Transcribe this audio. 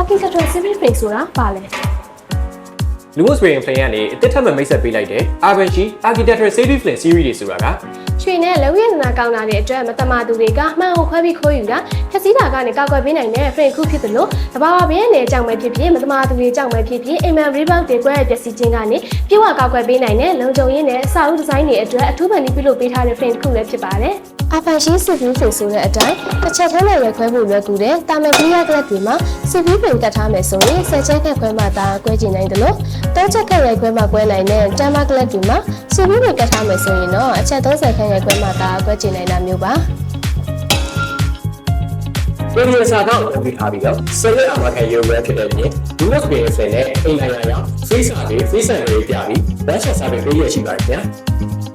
architectural civil frame ဆိုတာဘာလဲလူမှု spring plan ကနေအတစ်ထပ်မှမိတ်ဆက်ပေးလိုက်တဲ့ Urban Chi Architectural Safety Plan Series တွေဆိုတာကရွှေနဲ့လုံရည်နာကောင်းတာတွေအတွက်မတမာသူတွေကမှန်ကိုခွဲပြီးခိုးယူတာဖြက်စီးတာကနေကောက်ကွယ်ပေးနိုင်တဲ့ frame ခုဖြစ်သလိုတဘာဝဘေးရဲ့အကြောင်းပဲဖြစ်ဖြစ်မတမာသူတွေအကြောင်းပဲဖြစ်ဖြစ်အိမ်မန် rebound တွေကွဲရပျက်စီးခြင်းကနေပြေဝကောက်ကွယ်ပေးနိုင်တဲ့လုံခြုံရေးနဲ့အစာအုပ်ဒီဇိုင်းတွေအတွက်အထူးပန်ပြီးပြုလုပ်ပေးထားတဲ့ frame တစ်ခုလည်းဖြစ်ပါတယ်။ Apache civil frame ဆိုတဲ့အတိုင်းတစ်ချက်ထဲနဲ့ရွယ်ခွဲဖို့လွယ်ကူတဲ့တာမန်ပြရကလပ်တွေမှာ civil frame ကတ်ထားမယ်ဆိုရင်ဆက်ချက်ခက်ခွဲမှသာကွဲကျင်နိုင်တယ်လို့တောချက်ခက်ရွယ်ခွဲမှကွဲနိုင်တဲ့တမကလပ်တွေမှာ civil frame ကတ်ထားမယ်ဆိုရင်တော့အချက်30ခန့်ရွယ်ခွဲမှသာကွဲကျင်နိုင်တာမျိုးပါပြည်ပြည်စာတော့လုပ်ပြီးထားပြီးတော့ဆယ်ရက်အမခံရုပ်ပဲဖြစ်တဲ့ပြင်လူမှု spring plan နဲ့အိမ်နိုင်ငံရောက် face တွေ face တွေပြပြီး batch စာတွေပေးရရှိပါတယ်ခင်ဗျာ